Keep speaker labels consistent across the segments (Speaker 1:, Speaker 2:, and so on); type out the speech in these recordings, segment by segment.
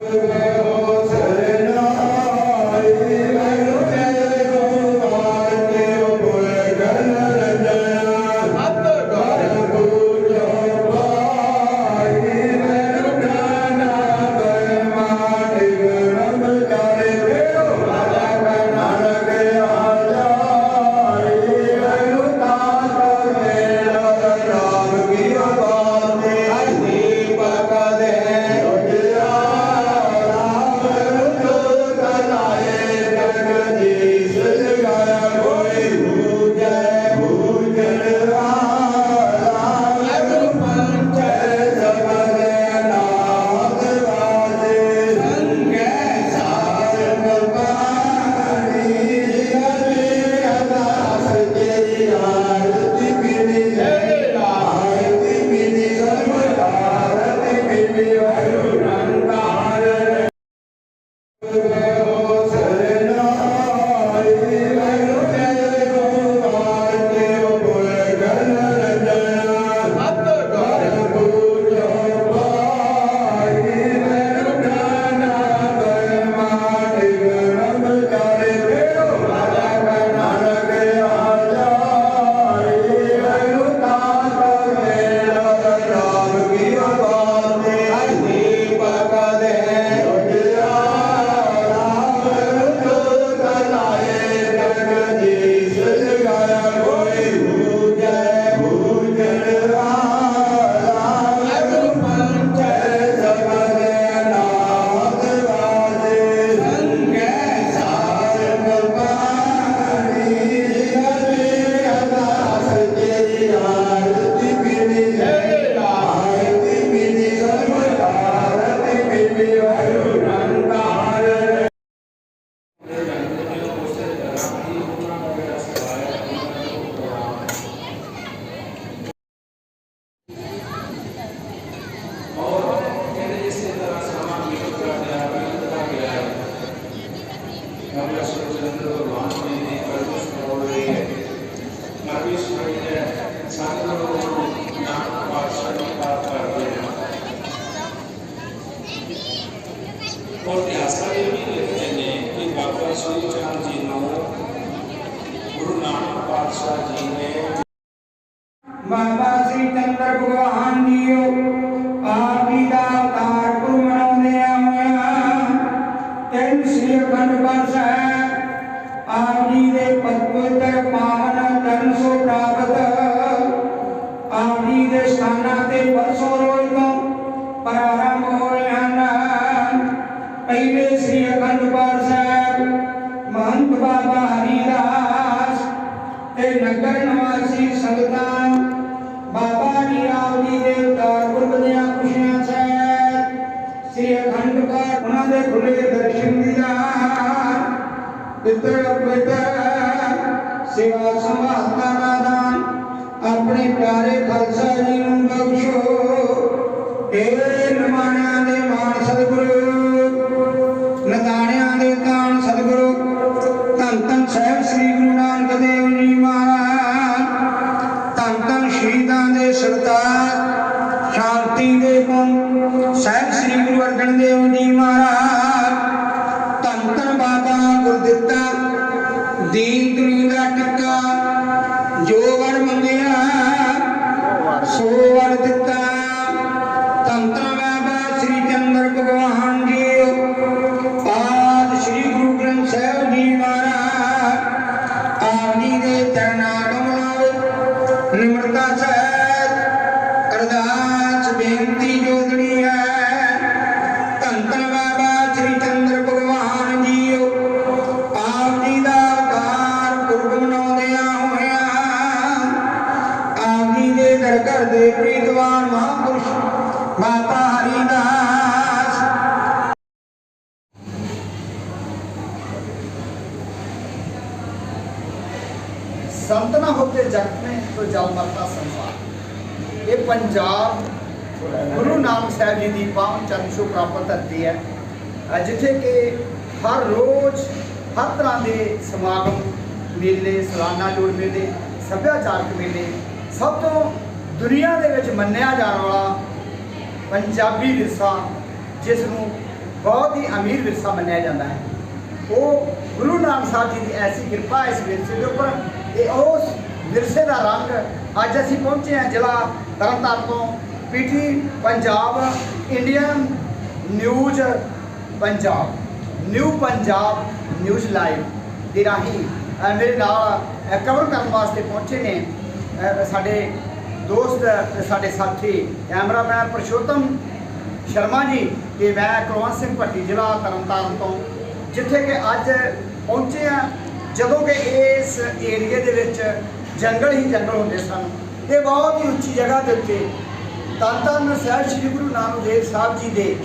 Speaker 1: Oh, ਔਰ ਪਾਤਸ਼ਾਹ ਜੀ ਨੇ।
Speaker 2: ਬਾਬਾ ਸ੍ਰੀ ਚੰਦਰ ਭਗਵਾਨ ਜੀਓ। ਪਿੱਤਰ ਪਵਿੱਤਰ ਸੇਵਾ ਸੰਭਾਲਤਾ ਦਾ ਦਾਨ ਆਪਣੇ ਪਿਆਰੇ ਖਾਲਸਾ ਜੀ ਜੋ ਵਰ ਮੰਗਿਆ ਸੋ ਵਰ ਦਿੱਤਾ
Speaker 3: संत न होते जग में तो जल मरता संसार ਇਹ ਪੰਜਾਬ ਗੁਰੂ ਨਾਨਕ ਸਾਹਿਬ ਜੀ ਦੀ ਪਾਵਨ ਚਰਨ ਛੋਹ ਪ੍ਰਾਪਤ ਧਰਤੀ ਹੈ ਅ, ਜਿੱਥੇ ਕਿ ਹਰ ਰੋਜ਼ ਹਰ ਤਰ੍ਹਾਂ ਦੇ ਸਮਾਗਮ ਮੇਲੇ ਸਾਲਾਨਾ ਜੋੜ ਮੇਲੇ ਸੱਭਿਆਚਾਰਕ ਮੇਲੇ ਸਭ ਤੋਂ ਦੁਨੀਆ ਦੇ ਵਿੱਚ ਮੰਨਿਆ ਜਾਣ ਵਾਲਾ ਪੰਜਾਬੀ ਵਿਰਸਾ ਜਿਸ ਨੂੰ ਬਹੁਤ ਹੀ ਅਮੀਰ ਵਿਰਸਾ ਮੰਨਿਆ ਜਾਂਦਾ ਹੈ ਉਹ ਗੁਰੂ ਨਾਨਕ ਸਾਹਿਬ ਜੀ ਦੀ ਐਸੀ ਕਿਰਪਾ ਹੈ ਇਸ ਵਿਰਸੇ ਦੇ ਉੱਪਰ ਇਹ ਉਸ ਵਿਰਸੇ ਦਾ ਰੰਗ ਅੱਜ ਅਸੀਂ ਪਹੁੰਚੇ ਹਾਂ ਜ਼ਿਲ੍ਹਾ ਤਰਨਤਾਰਨ ਤੋਂ। PT Punjab, Indian news Punjab. New Punjab news live ਦੇ ਰਾਹੀਂ ਮੇਰੇ ਨਾਲ ਕਵਰ ਕਰਨ ਵਾਸਤੇ ਪਹੁੰਚੇ ਨੇ ਸਾਡੇ ਦੋਸਤ, ਤੇ ਸਾਡੇ ਸਾਥੀ ਕੈਮਰਾਮੈਨ ਪ੍ਰਸ਼ੋਤਮ ਸ਼ਰਮਾ ਜੀ ਤੇ ਮੈਂ ਕੁਲਵੰਤ ਸਿੰਘ ਭੱਟੀ ਜ਼ਿਲ੍ਹਾ ਤਰਨਤਾਰਨ ਤੋਂ, ਜਿੱਥੇ ਕਿ ਅੱਜ ਪਹੁੰਚੇ ਆ ਜਦੋਂ ਕਿ ਇਸ ਏਰੀਏ ਦੇ ਵਿੱਚ ਜੰਗਲ ਹੀ ਜੰਗਲ ਹੁੰਦੇ ਸਨ। ਤੇ ਬਹੁਤ ਹੀ ਉੱਚੀ ਜਗ੍ਹਾ ਦੇ ਉੱਤੇ ਧੰਨ ਧੰਨ ਸਾਹਿਬ ਸ੍ਰੀ ਗੁਰੂ ਨਾਨਕ ਦੇਵ ਸਾਹਿਬ ਜੀ ਦੇ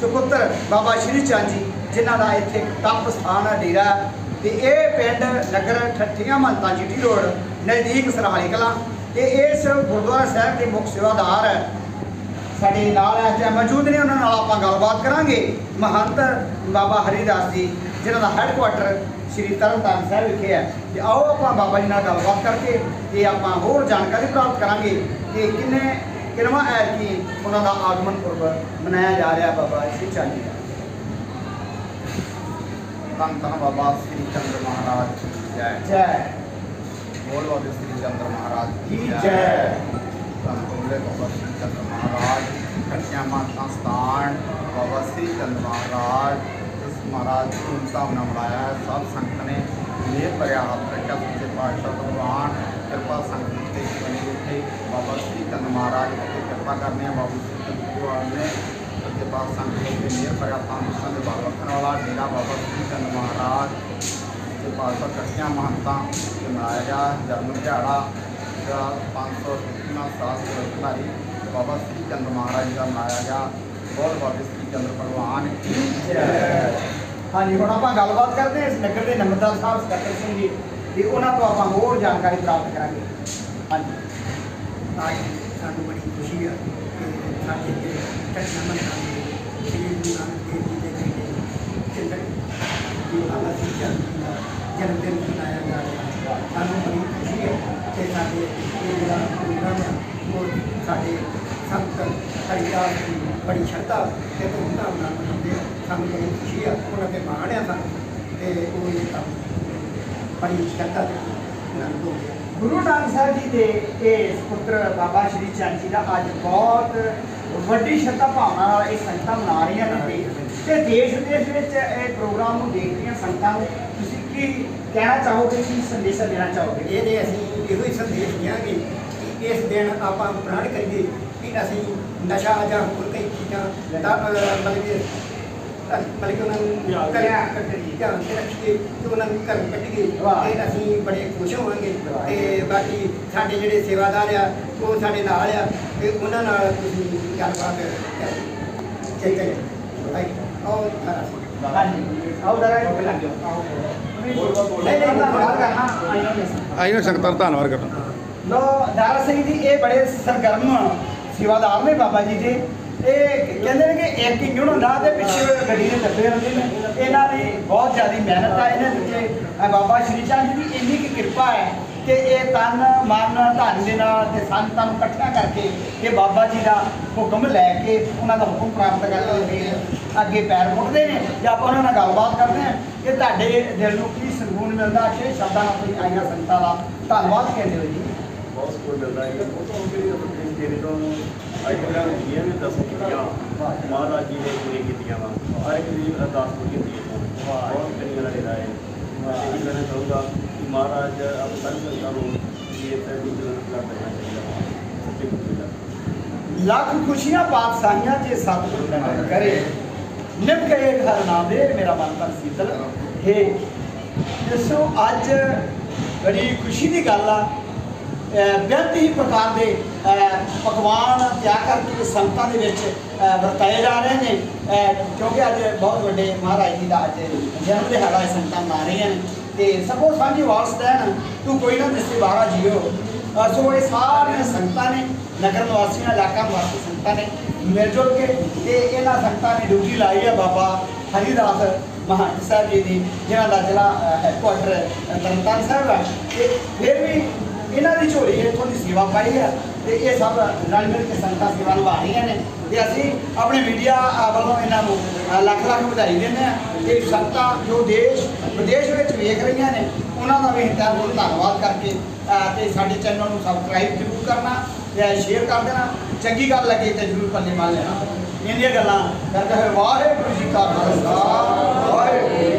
Speaker 3: ਸੁਪੁੱਤਰ ਬਾਬਾ ਸ਼੍ਰੀ ਚੰਦ ਜੀ, ਜਿਨ੍ਹਾਂ ਦਾ ਇੱਥੇ ਇੱਕ ਤਪ ਸਥਾਨ ਹੈ, ਡੇਰਾ ਤੇ ਇਹ ਪਿੰਡ ਨਗਰ ਠੱਠੀਆਂ ਮਹੰਤਾ ਜੀਟੀ ਰੋਡ, ਨਜ਼ਦੀਕ ਸਰਹਾਲੀ ਕਲਾਂ। ਤੇ ਇਸ ਗੁਰਦੁਆਰਾ ਸਾਹਿਬ ਦੇ ਮੁੱਖ ਸੇਵਾਦਾਰ ਹੈ ਸਾਡੇ ਨਾਲ ਇਸ ਟਾਈਮ ਮੌਜੂਦ ਨੇ। ਉਹਨਾਂ ਨਾਲ ਆਪਾਂ ਗੱਲਬਾਤ ਕਰਾਂਗੇ। ਮਹੰਤ ਬਾਬਾ ਹਰੀਦਾਸ ਜੀ, ਜਿਨ੍ਹਾਂ ਦਾ ਹੈੱਡਕੁਆਟਰ ਸ੍ਰੀ ਤਰਨਤਾਰਨ ਸਾਹਿਬ ਵਿਖੇ ਹੈ ਤੇ ਆਓ ਆਪਾਂ ਬਾਬਾ ਜੀ ਨਾਲ ਗੱਲਬਾਤ ਕਰਕੇ ਤੇ ਆਪਾਂ ਹੋਰ ਜਾਣਕਾਰੀ ਪ੍ਰਾਪਤ ਕਰਾਂਗੇ ਕਿ ਕਿੰਨੇ ਕਿਨਵਾ ਹੈ ਕਿ ਉਹਨਾਂ ਦਾ ਆਗਮਨ ਪੁਰਬ ਮਨਾਇਆ ਜਾ ਰਿਹਾ ਬਾਬਾ ਸ਼੍ਰੀ ਚੰਦ ਜੀ ਦਾ
Speaker 4: ਧੰਨ ਧੰਨ ਬਾਬਾ ਸ੍ਰੀ ਚੰਦਰ ਮਹਾਰਾਜ ਕੀ ਜੈ
Speaker 3: ਜੈ
Speaker 4: ਬੋਲ ਬਾਬਾ ਸ੍ਰੀ ਚੰਦਰ ਮਹਾਰਾਜ
Speaker 3: ਜੀ ਜੈ
Speaker 4: ਧੰਨ ਬੋਲੇ ਬਾਬਾ ਸ੍ਰੀ ਚੰਦਰ ਮਹਾਰਾਜ ਕੱਟਿਆ ਮਾਤਾ ਸਥਾਨ ਬਾਬਾ ਸ੍ਰੀ ਚੰਦਰ ਮਹਾਰਾਜ ਇਸ ਮਹਾਰਾਜ ਨੂੰ ਧੂਮਧਾਮ ਨਾਲ ਮਨਾਇਆ ਹੈ। ਸਭ ਸੰਗਤ ਨੇ ਮੇਰ ਭਰਿਆ ਹੱਥ ਰੱਖਿਆ। ਸੱਚੇ ਪਾਤਸ਼ਾਹ ਭਗਵਾਨ, ਕਿਰਪਾ ਸੰਗਤ ਤੇ ਬਣੀ ਉੱਥੇ ਬਾਬਾ ਸ੍ਰੀ ਚੰਦਰ ਮਹਾਰਾਜ ਤੇ ਕਿਰਪਾ ਕਰਨੇ ਆ। ਬਾਬਾ ਸ੍ਰੀ ਚੰਦਰ ਭਗਵਾਨ ਨੇ ਸੱਚੇ ਪਾਤਸ਼ਾਹ ਸੰਗਤ ਤੇ ਮੇਰ ਭਰਿਆ। ਤੰਦਰੁਸਤਾਂ ਦੇ ਬਾਬਾ ਰੱਖਣ ਵਾਲਾ ਡੇਰਾ ਬਾਬਾ ਸ੍ਰੀ ਚੰਦਰ ਮਹਾਰਾਜ। ਤੇ ਪਾਤਸ਼ਾਹ ਕੱਟੀਆਂ ਮਹੰਤਾਂ ਤੇ ਮਨਾਇਆ ਗਿਆ। ਜਨਮ ਦਿਹਾੜਾ ਦਾ 533ਵਾਂ ਸਾਲ ਦੇ ਧਾਰੀ ਬਾਬਾ ਸ੍ਰੀ ਚੰਦਰ ਮਹਾਰਾਜ ਦਾ ਮਨਾਇਆ ਗਿਆ। ਬਹੁਤ ਬਾਬਾ ਸ੍ਰੀ ਚੰਦਰ ਭਗਵਾਨ। ਕੀ
Speaker 3: ਜੈ ਹਾਂਜੀ, ਹੁਣ ਆਪਾਂ ਗੱਲਬਾਤ ਕਰਦੇ ਹਾਂ ਇਸ ਨਗਰ ਦੇ ਨੰਬਰਦਾਰ ਸਾਹਿਬ ਸਕੱਤਰ ਸਿੰਘ ਜੀ ਤੇ ਉਹਨਾਂ ਤੋਂ ਆਪਾਂ ਹੋਰ ਜਾਣਕਾਰੀ ਪ੍ਰਾਪਤ ਕਰਾਂਗੇ। ਹਾਂਜੀ।
Speaker 5: ਅੱਜ ਸਾਨੂੰ ਬੜੀ ਖੁਸ਼ੀ ਹੈ ਕਿ ਸਾਡੇ ਦੇ ਘਟਨਾ ਮੰਨਾਂ ਸ੍ਰੀ ਗੁਰੂ ਨਾਨਕ ਦੇਵ ਜੀ ਦੇ ਬੇਟੇ ਚੰਦਰ ਜੀ ਬਾਬਾ ਜੀ ਦਾ ਜਨਮ ਦਿਨ ਮਨਾਇਆ ਜਾ ਰਿਹਾ ਹੈ। ਸਾਨੂੰ ਬੜੀ ਖੁਸ਼ੀ ਹੈ ਕਿ ਸਾਡੇ ਇਹ ਜਿਹੜਾ ਪ੍ਰੋਗਰਾਮ ਹੈ ਉਹ ਸਾਡੇ ਸੰਤ ਹਰੀਦਾਸ ਜੀ ਬੜੀ ਸ਼ਰਧਾ ਤੇ ਧੂਮਧਾਮ ਨਾਲ ਮਨਾਉਂਦੇ ਆ। ਸਾਨੂੰ ਬੜੀ ਖੁਸ਼ੀ ਹੈ ਉਹਨਾਂ ਤੇ ਮਾਣ ਹੈ ਸਾਨੂੰ ਤੇ ਉਹ ਇਹ ਕੰਮ ਬੜੀ ਸ਼ਰਧਾ ਤੇ ਨਾਲ ਹੋ ਗਿਆ
Speaker 3: ਗੁਰੂ ਨਾਨਕ ਸਾਹਿਬ ਜੀ ਦੇ ਇਹ ਪੁੱਤਰ ਬਾਬਾ ਸ਼੍ਰੀ ਚੰਦ ਜੀ ਦਾ ਅੱਜ ਬਹੁਤ ਵੱਡੀ ਸ਼ਰਧਾ ਭਾਵਨਾ ਨਾਲ ਇਹ ਸੰਗਤਾਂ ਮਨਾ ਰਹੀਆਂ ਨੇ ਤੇ ਦੇਸ਼ ਵਿਦੇਸ਼ ਵਿੱਚ ਇਹ ਪ੍ਰੋਗਰਾਮ ਨੂੰ ਦੇਖ ਰਹੀਆਂ ਸੰਗਤਾਂ ਨੂੰ ਤੁਸੀਂ ਕੀ ਕਹਿਣਾ ਚਾਹੋਗੇ ਕੀ ਸੰਦੇਸ਼ ਦੇਣਾ ਚਾਹੋਗੇ
Speaker 5: ਇਹਦੇ ਅਸੀਂ ਇਹੋ ਹੀ ਸੰਦੇਸ਼ ਦਿਆਂਗੇ ਕਿ ਇਸ ਦਿਨ ਆਪਾਂ ਪ੍ਰਣ ਕਰੀਏ ਕਿ ਅਸੀਂ ਨਸ਼ਾ ਜਾਂ ਹੋਰ ਕਈ ਚੀਜ਼ਾਂ ਦਾ ਅਹ, ਮਤਲਬ ਕਿ ਉਹਨਾਂ ਨੂੰ ਕਰਿਆ ਕੱਢੀਏ ਧਿਆਨ ਤੇ ਰੱਖੀਏ ਤੇ ਉਹਨਾਂ ਨੂੰ ਘਰ ਕੱਢੀਏ ਤੇ ਅਸੀਂ ਬੜੇ ਖੁਸ਼ ਹੋਵਾਂਗੇ ਤੇ ਬਾਕੀ ਸਾਡੇ ਜਿਹੜੇ ਸੇਵਾਦਾਰ ਆ ਉਹ ਸਾਡੇ ਨਾਲ ਆ ਤੇ ਉਹਨਾਂ ਨਾਲ ਤੁਸੀਂ ਗੱਲਬਾਤ ਕਰੋ ਠੀਕ ਹੈ ਭਾਈ ਆਓ
Speaker 4: ਆਈਓ ਸੰਗਤਾਂ ਧੰਨਵਾਦ ਕਰਨਾ
Speaker 3: ਲੋ ਦਾਰਾ ਸਿੰਘ ਜੀ, ਇਹ ਬੜੇ ਸਰਗਰਮ ਸੇਵਾਦਾਰ ਨੇ ਬਾਬਾ ਜੀ ਦੇ। ਇਹ ਕਹਿੰਦੇ ਨੇ ਕਿ ਇੱਕ ਹੀ ਹੁੰਦਾ ਤੇ ਪਿੱਛੇ ਗੱਡੀ ਦੇ ਲੱਗੇ ਰਹਿੰਦੇ ਨੇ। ਇਹਨਾਂ ਦੀ ਬਹੁਤ ਜ਼ਿਆਦਾ ਮਿਹਨਤ ਆ, ਇਹਨਾਂ ਦੇ ਬਾਬਾ ਸ਼੍ਰੀ ਚੰਦ ਜੀ ਦੀ ਇੰਨੀ ਕੁ ਕਿਰਪਾ ਹੈ ਕਿ ਇਹ ਤਨ, ਮਨ, ਧਨ ਦੇ ਨਾਲ ਤੇ ਸੰਤਾਂ ਨੂੰ ਇਕੱਠਾ ਕਰਕੇ ਇਹ ਬਾਬਾ ਜੀ ਦਾ ਹੁਕਮ ਲੈ ਕੇ ਉਹਨਾਂ ਦਾ ਹੁਕਮ ਪ੍ਰਾਪਤ ਕਰਕੇ ਇਹ ਅੱਗੇ ਪੈਰ ਮੁੱਟਦੇ ਨੇ ਜਾਂ ਆਪਾਂ ਉਹਨਾਂ ਨਾਲ ਗੱਲਬਾਤ ਕਰਦੇ ਹਾਂ ਕਿ ਤੁਹਾਡੇ ਦਿਲ ਨੂੰ ਕੀ ਸਕੂਨ ਮਿਲਦਾ ਛੇ ਸ਼ਬਦਾਂ ਨਾਲ ਤੁਸੀਂ ਆਈਆਂ ਸੰਗਤਾਂ ਦਾ ਧੰਨਵਾਦ ਕਹਿੰਦੇ ਹੋ ਜੀ।
Speaker 6: ਬਹੁਤ ਸਕੂਲ ਮਿਲਦਾ ਹੈ ਉਹ ਤੋਂ ਜਿਹੜੀ ਆਪਣੀ ਤੋਂ ਅੱਜ ਕੱਲ੍ਹ ਹੁੰਦੀਆਂ ਨੇ ਦਸ ਕੀਤੀਆਂ ਮਹਾਰਾਜ ਜੀ ਨੇ ਪੂਰੀ ਕੀਤੀਆਂ ਵਾ। ਹਰ ਇੱਕ ਅਰਦਾਸ ਪੂਰੀ ਕੀਤੀ ਹੈ ਬਹੁਤ ਚੰਗੀ ਗੱਲ ਹੈ ਇਹ। ਕਹਿਣਾ ਚਾਹੂੰਗਾ ਕਿ ਮਹਾਰਾਜ ਆਪ ਸਾਰੇ ਸੰਤਾਂ ਨੂੰ ਇਹ ਤੇ ਦੀ ਕਰ ਦੇਣਾ ਚਾਹੀਦਾ
Speaker 3: ਲੱਖ ਖੁਸ਼ੀਆਂ ਪਾਤਸ਼ਾਹੀਆਂ ਜੇ ਸਤਿਗੁਰ ਦਾ ਨਾਮ ਕਰੇ। ਨਿਭ ਗਏ ਘਰ ਨਾ ਦੇ ਮੇਰਾ ਮਨ ਤਾਂ ਸੀਤਲ। ਹੈ, ਦੱਸੋ, ਅੱਜ ਬੜੀ ਖੁਸ਼ੀ ਦੀ ਗੱਲ ਆ। ਬੇਅੰਤ ਹੀ ਪ੍ਰਕਾਰ ਦੇ ਪਕਵਾਨ ਤਿਆਰ ਕਰਕੇ ਸੰਗਤਾਂ ਦੇ ਵਿੱਚ ਵਰਤਾਏ ਜਾ ਰਹੇ ਨੇ। ਕਿਉਂਕਿ ਅੱਜ ਬਹੁਤ ਵੱਡੇ ਮਹਾਰਾਜ ਜੀ ਦਾ ਅੱਜ ਜਨਮ ਦਿਹਾੜਾ ਇਹ ਸੰਗਤਾਂ ਮਨਾ ਰਹੀਆਂ ਨੇ। ਤੇ ਸਭੋ ਸਾਂਝੀ ਵਾਰਸ ਦੇਣ ਤੂੰ ਕੋਈ ਨਾ ਦਿਸੇ ਬਾਹਰਾ ਜੀਓ। ਸੋ ਇਹ ਸਾਰੀਆਂ ਸੰਗਤਾਂ ਨੇ, ਨਗਰ ਨਿਵਾਸੀਆਂ, ਇਲਾਕਾ ਨਿਵਾਸੀ ਸੰਗਤਾਂ ਨੇ ਮਿਲ ਜੁਲ ਕੇ ਤੇ ਇਹਨਾਂ ਸੰਗਤਾਂ ਨੇ ਡਿਊਟੀ ਲਾਈ ਹੈ ਬਾਬਾ ਹਰੀਦਾਸ ਮਹਾਂਤ ਸਾਹਿਬ ਜੀ ਦੀ ਜਿਹਨਾਂ ਦਾ ਜ਼ਿਲ੍ਹਾ ਹੈਡਕੁਆਟਰ ਤਰਨਤਾਰਨ ਸਾਹਿਬ ਹੈ ਤੇ ਫਿਰ ਵੀ ਇਹਨਾਂ ਦੀ ਝੋਲੀ ਇੱਥੋਂ ਦੀ ਸੇਵਾ ਪਾਈ ਹੈ ਤੇ ਇਹ ਸਭ ਰਲ ਮਿਲ ਕੇ ਸੰਗਤਾਂ ਸੇਵਾ ਨਿਭਾ ਰਹੀਆਂ ਨੇ ਤੇ ਅਸੀਂ ਆਪਣੇ ਮੀਡੀਆ ਵੱਲੋਂ ਇਹਨਾਂ ਨੂੰ ਲੱਖ ਲੱਖ ਵਧਾਈ ਦਿੰਦੇ ਹਾਂ ਤੇ ਸੰਗਤਾਂ ਜੋ ਦੇਸ਼ ਵਿਦੇਸ਼ ਵਿੱਚ ਵੇਖ ਰਹੀਆਂ ਨੇ ਉਹਨਾਂ ਦਾ ਵੀ ਤਹਿ ਦਿਲੋਂ ਧੰਨਵਾਦ ਕਰਕੇ ਅ, ਤੇ ਸਾਡੇ ਚੈਨਲ ਨੂੰ ਸਬਸਕ੍ਰਾਈਬ ਜ਼ਰੂਰ ਕਰਨਾ ਤੇ ਸ਼ੇਅਰ ਕਰ ਦੇਣਾ। ਚੰਗੀ ਗੱਲ ਲੱਗੇ ਤੇ ਜ਼ਰੂਰ ਪੱਲੇ ਮਾਰ ਲੈਣਾ। ਇਹਦੀਆਂ ਗੱਲਾਂ ਕਰਦੇ ਹੋਏ ਵਾਹਿਗੁਰੂ ਜੀ ਕਾ ਖਾਲਸਾ ਵਾਹਿਗੁਰੂ